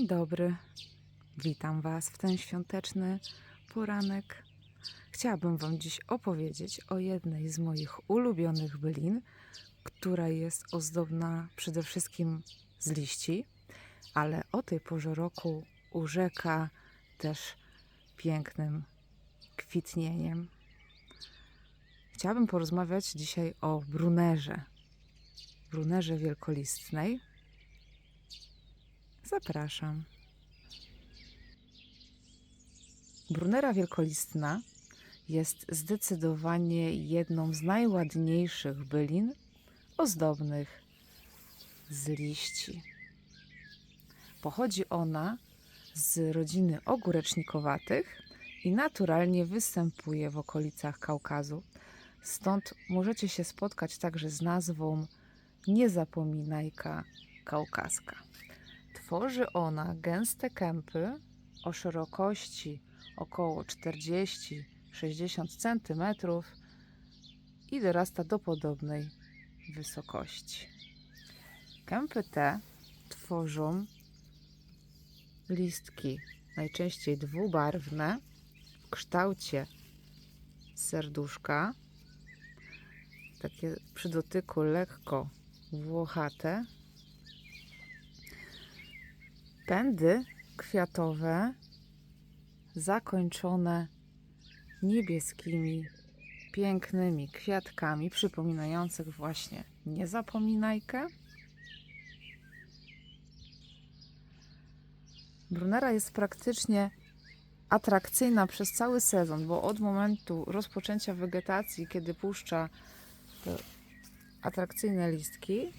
Dzień dobry. Witam Was w ten świąteczny poranek. Chciałabym Wam dziś opowiedzieć o jednej z moich ulubionych bylin, która jest ozdobna przede wszystkim z liści, ale o tej porze roku urzeka też pięknym kwitnieniem. Chciałabym porozmawiać dzisiaj o brunerze, brunerze wielkolistnej. Zapraszam. Brunera wielkolistna jest zdecydowanie jedną z najładniejszych bylin ozdobnych z liści. Pochodzi ona z rodziny ogórecznikowatych i naturalnie występuje w okolicach Kaukazu. Stąd możecie się spotkać także z nazwą niezapominajka kaukaska. Tworzy ona gęste kępy o szerokości około 40-60 cm i dorasta do podobnej wysokości. Kępy te tworzą listki najczęściej dwubarwne w kształcie serduszka, takie przy dotyku lekko włochate. Pędy kwiatowe zakończone niebieskimi, pięknymi kwiatkami, przypominających właśnie niezapominajkę. Brunera jest praktycznie atrakcyjna przez cały sezon, bo od momentu rozpoczęcia wegetacji, kiedy puszcza te atrakcyjne listki,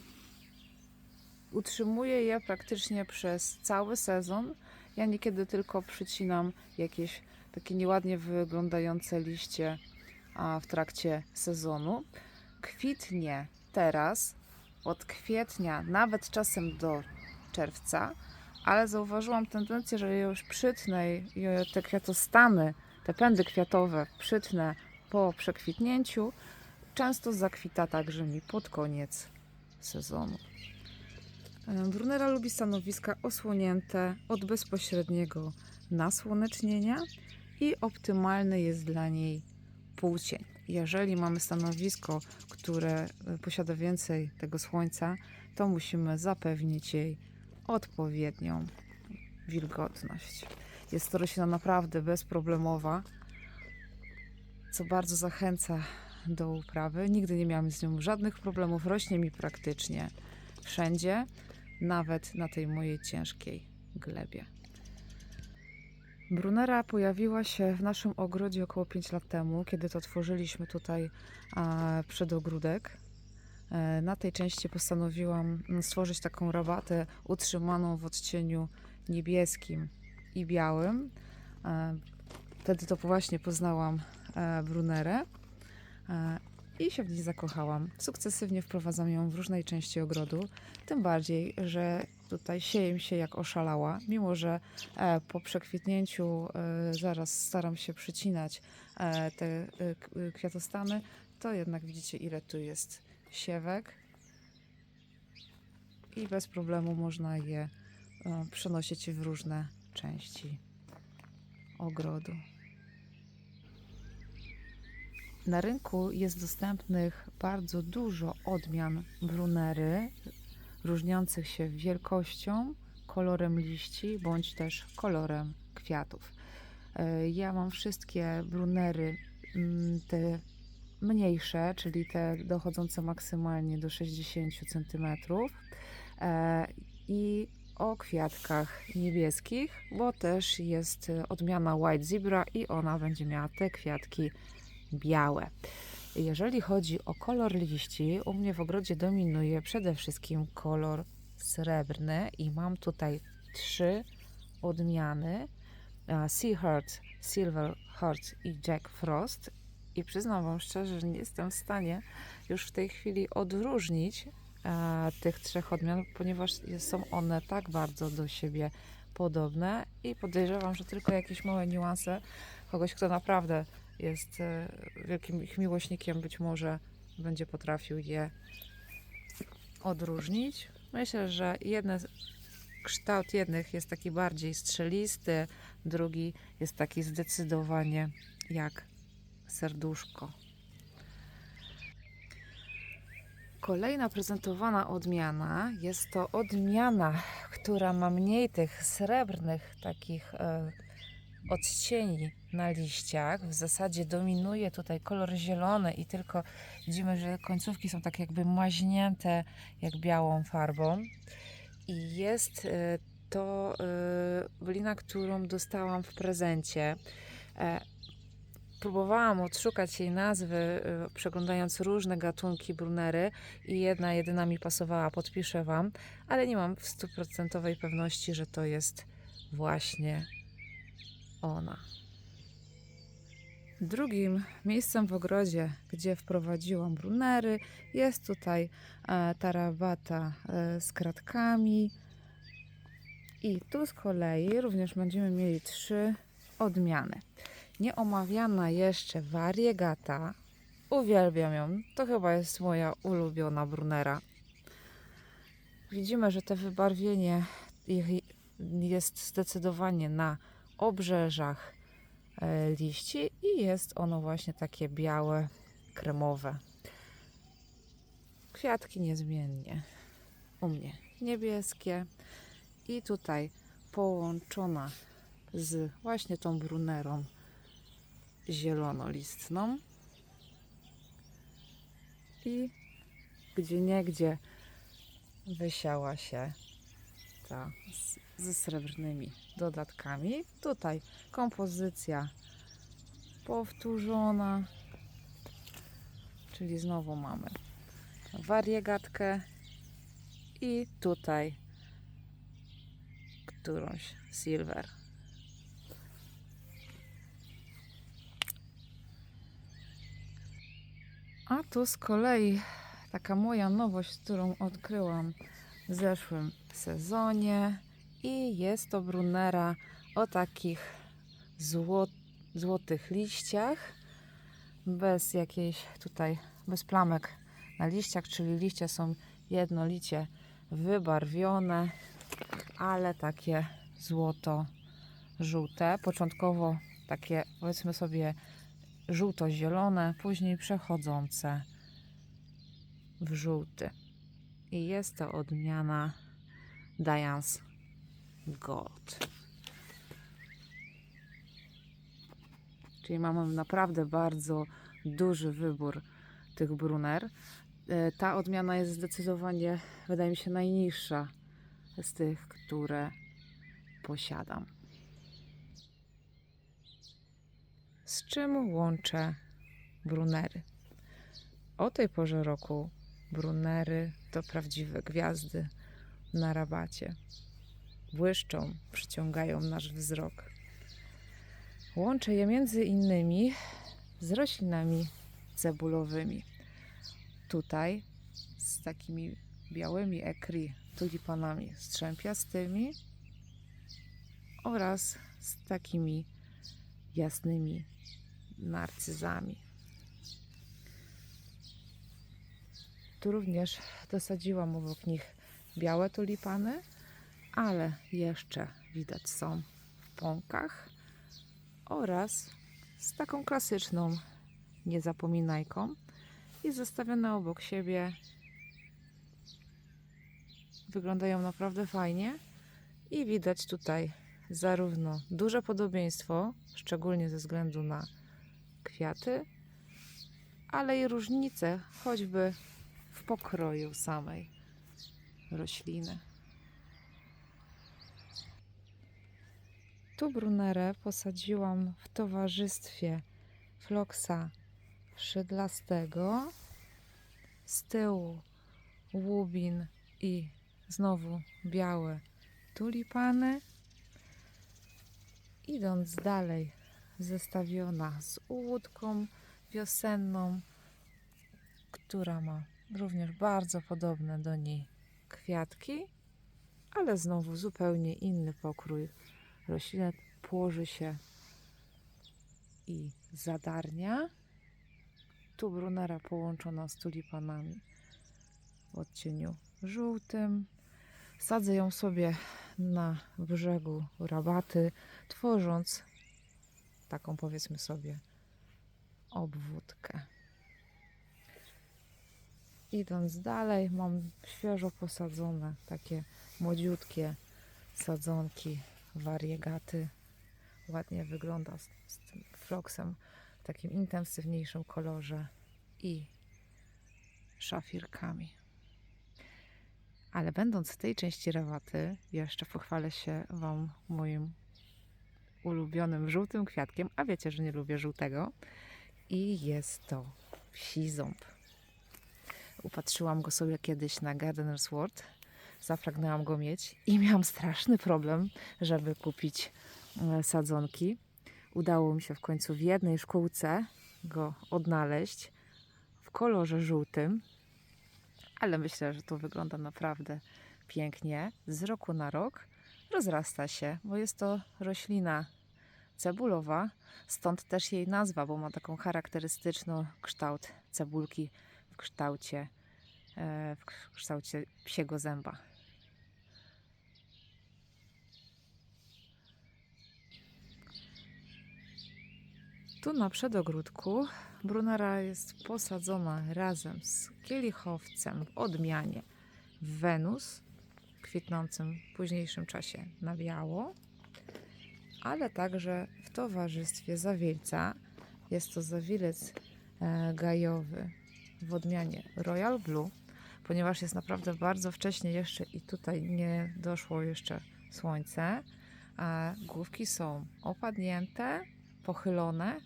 utrzymuje je praktycznie przez cały sezon. Ja niekiedy tylko przycinam jakieś takie nieładnie wyglądające liście w trakcie sezonu. Kwitnie teraz od kwietnia, nawet czasem do czerwca, ale zauważyłam tendencję, że już przytnę te kwiatostany, te pędy kwiatowe przytnę po przekwitnięciu. Często zakwita także mi pod koniec sezonu. Brunera lubi stanowiska osłonięte od bezpośredniego nasłonecznienia i optymalny jest dla niej półcień. Jeżeli mamy stanowisko, które posiada więcej tego słońca, to musimy zapewnić jej odpowiednią wilgotność. Jest to roślina naprawdę bezproblemowa, co bardzo zachęca do uprawy. Nigdy nie miałam z nią żadnych problemów. Rośnie mi praktycznie wszędzie, nawet na tej mojej ciężkiej glebie. Brunera pojawiła się w naszym ogrodzie około 5 lat temu, kiedy to tworzyliśmy tutaj przedogródek. E, Na tej części postanowiłam stworzyć taką rabatę utrzymaną w odcieniu niebieskim i białym. E, Wtedy to właśnie poznałam e, Brunerę i się w niej zakochałam. Sukcesywnie wprowadzam ją w różnej części ogrodu, tym bardziej, że tutaj sieję się jak oszalała, mimo że e, po przekwitnięciu e, zaraz staram się przycinać e, te kwiatostany, to jednak widzicie ile tu jest siewek i bez problemu można je przenosić w różne części ogrodu. Na rynku jest dostępnych bardzo dużo odmian brunery, różniących się wielkością, kolorem liści bądź też kolorem kwiatów. E, Ja mam wszystkie brunery, mm, te mniejsze, czyli te dochodzące maksymalnie do 60 cm i o kwiatkach niebieskich, bo też jest e, odmiana White Zebra i ona będzie miała te kwiatki białe. Jeżeli chodzi o kolor liści, u mnie w ogrodzie dominuje przede wszystkim kolor srebrny i mam tutaj trzy odmiany Sea Heart, Silver Heart i Jack Frost i przyznam Wam szczerze, że nie jestem w stanie już w tej chwili odróżnić tych trzech odmian, ponieważ są one tak bardzo do siebie podobne i podejrzewam, że tylko jakieś małe niuanse kogoś, kto naprawdę jest e, wielkim ich miłośnikiem, być może będzie potrafił je odróżnić. Myślę, że jedne kształt jednych jest taki bardziej strzelisty, drugi jest taki zdecydowanie jak serduszko. Kolejna prezentowana odmiana jest to odmiana, która ma mniej tych srebrnych takich e, odcieni na liściach. W zasadzie dominuje tutaj kolor zielony i tylko widzimy, że końcówki są tak jakby maźnięte jak białą farbą. I jest e, to e, lina, którą dostałam w prezencie. E, Próbowałam odszukać jej nazwy, e, przeglądając różne gatunki brunery i jedna jedyna mi pasowała, podpiszę Wam, ale nie mam w stuprocentowej pewności, że to jest właśnie ona. Drugim miejscem w ogrodzie, gdzie wprowadziłam brunery, jest tutaj e, tarabata e, z kratkami. I tu z kolei również będziemy mieli trzy odmiany. Nieomawiana jeszcze variegata. Uwielbiam ją. To chyba jest moja ulubiona brunera. Widzimy, że te wybarwienie jest zdecydowanie na obrzeżach e, liści i jest ono właśnie takie białe, kremowe. Kwiatki niezmiennie. U mnie niebieskie. I tutaj połączona z właśnie tą brunerą zielonolistną. I gdzie niegdzie wysiała się z, ze srebrnymi dodatkami. Tutaj kompozycja powtórzona, czyli znowu mamy wariegatkę i tutaj którąś silver. A tu z kolei taka moja nowość, którą odkryłam w zeszłym sezonie i jest to brunera o takich zło, złotych liściach bez jakiejś tutaj, bez plamek na liściach, czyli liście są jednolicie wybarwione, ale takie złoto-żółte. Początkowo takie powiedzmy sobie żółto-zielone, później przechodzące w żółty. I jest to odmiana Diane's Gold. Czyli mamy naprawdę bardzo duży wybór tych bruner. E, Ta odmiana jest zdecydowanie, wydaje mi się, najniższa z tych, które posiadam. Z czym łączę brunery? O tej porze roku brunery to prawdziwe gwiazdy na rabacie. Błyszczą, przyciągają nasz wzrok. Łączę je między innymi z roślinami cebulowymi. Tutaj z takimi białymi ekri tulipanami strzępiastymi oraz z takimi jasnymi narcyzami. Tu również dosadziłam obok nich białe tulipany, ale jeszcze widać są w pąkach oraz z taką klasyczną niezapominajką i zostawione obok siebie. Wyglądają naprawdę fajnie i widać tutaj zarówno duże podobieństwo, szczególnie ze względu na kwiaty, ale i różnice choćby pokroju samej rośliny. Tu brunerę posadziłam w towarzystwie floksa szydlastego. Z tyłu łubin i znowu białe tulipany. Idąc dalej, zestawiona z łódką wiosenną, która ma również bardzo podobne do niej kwiatki, ale znowu zupełnie inny pokrój. Roślina płoży się i zadarnia. Tu brunera połączona z tulipanami w odcieniu żółtym. Sadzę ją sobie na brzegu rabaty, tworząc taką powiedzmy sobie obwódkę. Idąc dalej, mam świeżo posadzone takie młodziutkie sadzonki, wariegaty. Ładnie wygląda z, z tym floksem w takim intensywniejszym kolorze i szafirkami. Ale będąc w tej części rabaty, jeszcze pochwalę się Wam moim ulubionym żółtym kwiatkiem, a wiecie, że nie lubię żółtego. I jest to psi ząb. Upatrzyłam go sobie kiedyś na Gardener's World. Zapragnęłam go mieć i miałam straszny problem, żeby kupić e, sadzonki. Udało mi się w końcu w jednej szkółce go odnaleźć w kolorze żółtym, ale myślę, że to wygląda naprawdę pięknie. Z roku na rok rozrasta się, bo jest to roślina cebulowa, stąd też jej nazwa, bo ma taką charakterystyczną kształt cebulki kształcie, e, w kształcie psiego zęba. Tu na przedogródku brunera jest posadzona razem z kielichowcem w odmianie Wenus, kwitnącym w późniejszym czasie na biało, ale także w towarzystwie zawilca. Jest to zawilec e, gajowy w odmianie Royal Blue, ponieważ jest naprawdę bardzo wcześnie jeszcze i tutaj nie doszło jeszcze słońce. A główki są opadnięte, pochylone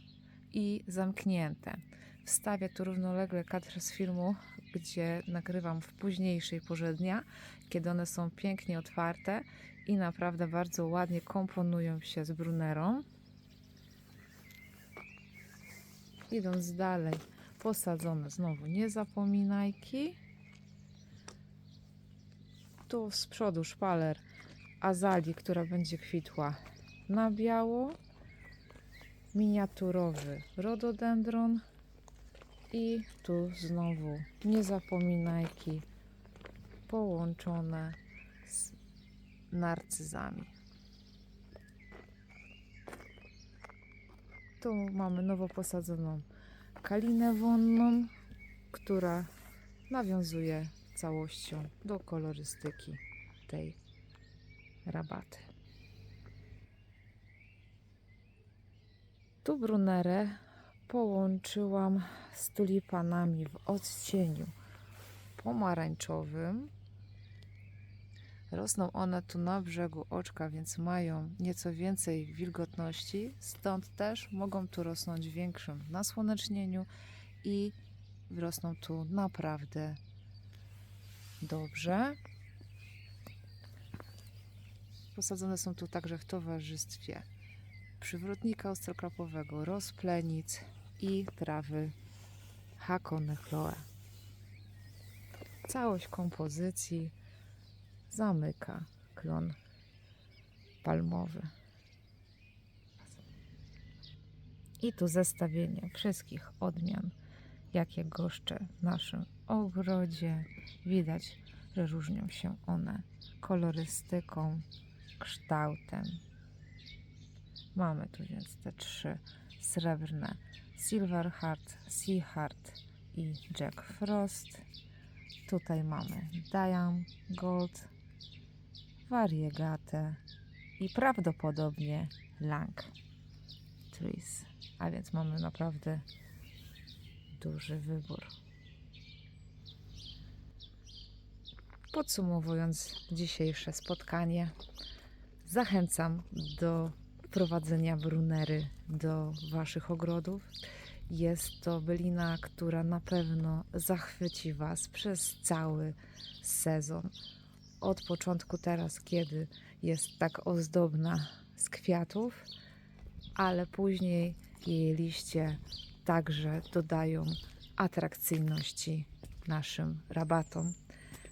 i zamknięte. Wstawię tu równolegle kadr z filmu, gdzie nagrywam w późniejszej porze dnia, kiedy one są pięknie otwarte i naprawdę bardzo ładnie komponują się z brunerą. Idąc dalej, posadzone znowu niezapominajki. Tu z przodu szpaler azalii, która będzie kwitła na biało. Miniaturowy rododendron. I tu znowu niezapominajki połączone z narcyzami. Tu mamy nowo posadzoną kalinę wonną, która nawiązuje całością do kolorystyki tej rabaty. Tu brunerę połączyłam z tulipanami w odcieniu pomarańczowym. Rosną one tu na brzegu oczka, więc mają nieco więcej wilgotności, stąd też mogą tu rosnąć większym nasłonecznieniu i rosną tu naprawdę dobrze. Posadzone są tu także w towarzystwie przywrotnika ostrokrapowego, rozplenic i trawy Hakone Chloe. Całość kompozycji zamyka klon palmowy. I tu zestawienie wszystkich odmian, jakie goszczę w naszym ogrodzie. Widać, że różnią się one kolorystyką, kształtem. Mamy tu więc te trzy srebrne Silverheart, Seaheart i Jack Frost. Tutaj mamy Diane Gold, Variegatę i prawdopodobnie Lang Trees. A więc mamy naprawdę duży wybór. Podsumowując dzisiejsze spotkanie, zachęcam do wprowadzenia brunery do Waszych ogrodów. Jest to bylina, która na pewno zachwyci Was przez cały sezon. Od początku teraz, kiedy jest tak ozdobna z kwiatów, ale później jej liście także dodają atrakcyjności naszym rabatom.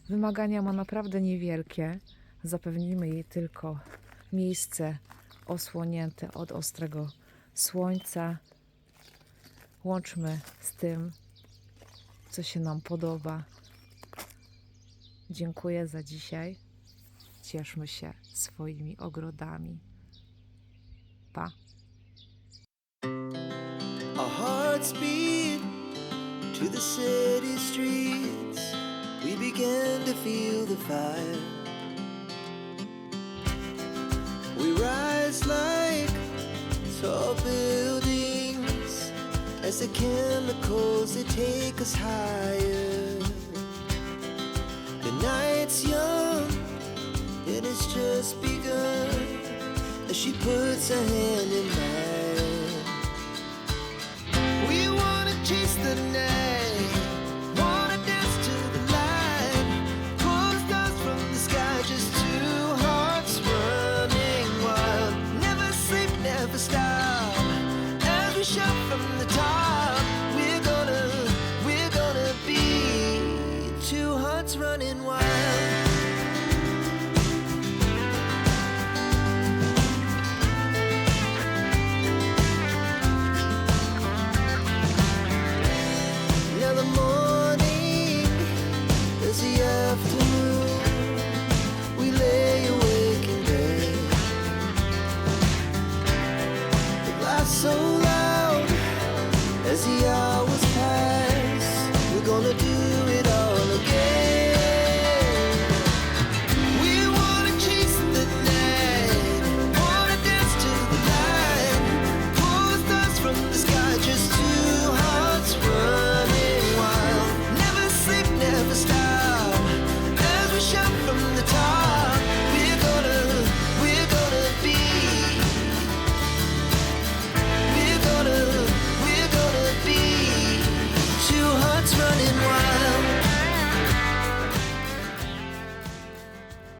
Wymagania ma naprawdę niewielkie. Zapewnimy jej tylko miejsce osłonięte od ostrego słońca. Łączmy z tym, co się nam podoba. Dziękuję za dzisiaj. cieszmy się swoimi ogrodami. Pa! Our hearts beat to the city streets. We began to feel the fire. We rise like tall buildings as the chemicals they take us higher. Just begun as she puts her hand in mine. We wanna chase the night, wanna dance to the light, from the sky, just two hearts running wild. Never sleep, never stop. As we from the top, we're gonna, we're gonna be two hearts running wild.